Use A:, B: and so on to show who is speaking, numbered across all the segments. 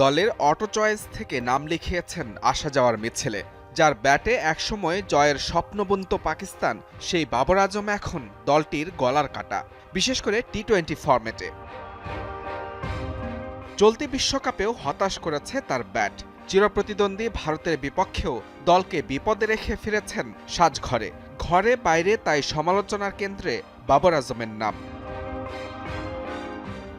A: দলের auto choice থেকে নাম লিখিয়েছেন আসা যাওয়ার মিছিলে, যার ব্যাটে একসময় জয়ের স্বপ্নবন্ত পাকিস্তান, সেই বাবর আজম এখন দলটির গলার কাটা, বিশেষ করে টি টোয়েন্টি ফরম্যাটে। চলতি বিশ্বকাপেও হতাশ করেছে তার ব্যাট চিরপ্রতিদ্বন্দ্বী ভারতের বিপক্ষেও দলকে বিপদে রেখে ফিরেছেন সাজঘরে, ঘরে বাইরে তাই সমালোচনার কেন্দ্রে বাবর আজমের নাম।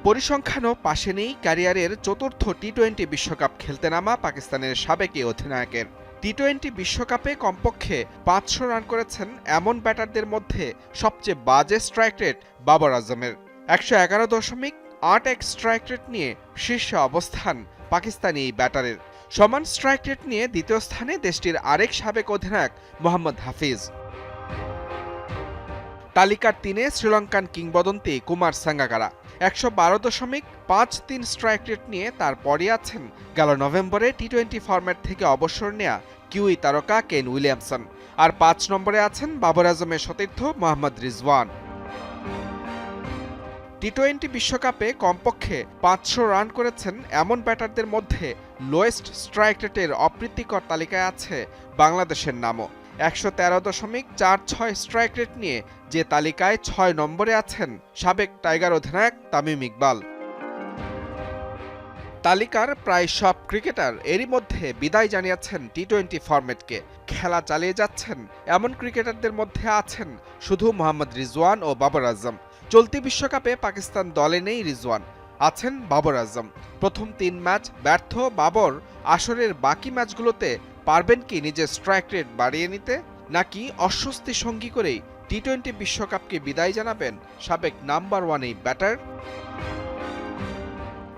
A: পরিসংখ্যানও পাশে নেই ক্যারিয়ারের চতুর্থ টি টোয়েন্টি বিশ্বকাপ খেলতে নামা পাকিস্তানের সাবেক এই অধিনায়কের। টি টোয়েন্টি বিশ্বকাপে কমপক্ষে পাঁচশো রান করেছেন এমন ব্যাটারদের মধ্যে সবচেয়ে বাজে স্ট্রাইক রেট বাবর আজমের। একশো এগারো দশমিক আট এক স্ট্রাইক রেট নিয়ে শীর্ষে অবস্থান পাকিস্তানি এই ব্যাটারের। সমান স্ট্রাইক রেট নিয়ে দ্বিতীয় স্থানে দেশটির আরেক সাবেক অধিনায়ক মোহাম্মদ হাফিজ। তালিকার তিনে শ্রীলঙ্কান কিংবদন্তি কুমার সাঙ্গাকারা। একশো বারো দশমিক পাঁচ তিন স্ট্রাইক রেট নিয়ে তার তারপরই আছেন গেল নভেম্বরে টি টোয়েন্টি ফরম্যাট থেকে অবসর নেয়া কিউই তারকা কেন উইলিয়ামসন। আর পাঁচ নম্বরে আছেন বাবর আজমের সতীর্থ মোহাম্মদ রিজওয়ান। টি টোয়েন্টি বিশ্বকাপে কমপক্ষে পাঁচশো রান করেছেন এমন ব্যাটারদের মধ্যে লোয়েস্ট স্ট্রাইক রেটের অপ্রীতিকর তালিকায় আছে বাংলাদেশের নামও। একশো তেরো দশমিক চার ছয় স্ট্রাইক রেট নিয়ে যে তালিকায় ছয় নম্বরে আছেন সাবেক টাইগার অধিনায়ক তামিম ইকবাল। তালিকার প্রায় সব ক্রিকেটার এরই মধ্যে বিদায় জানিয়েছেন টি টোয়েন্টি ফরম্যাটকে। খেলা চালিয়ে যাচ্ছেন এমন ক্রিকেটারদের মধ্যে আছেন শুধু মোহাম্মদ রিজওয়ান ও বাবর আজম। চলতি বিশ্বকাপে পাকিস্তান দলে নেই রিজওয়ান, আছেন বাবর আজম। প্রথম তিন ম্যাচ ব্যর্থ বাবর আসরের বাকি ম্যাচগুলোতে পারবেন কি নিজের স্ট্রাইক রেট বাড়িয়ে নিতে? নাকি অস্বস্তি সঙ্গী করেই টি টোয়েন্টি বিশ্বকাপকে বিদায় জানাবেন সাবেক নাম্বার ওয়ান এই ব্যাটার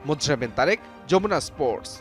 A: মুজরাবেন তারেক, যমুনা স্পোর্টস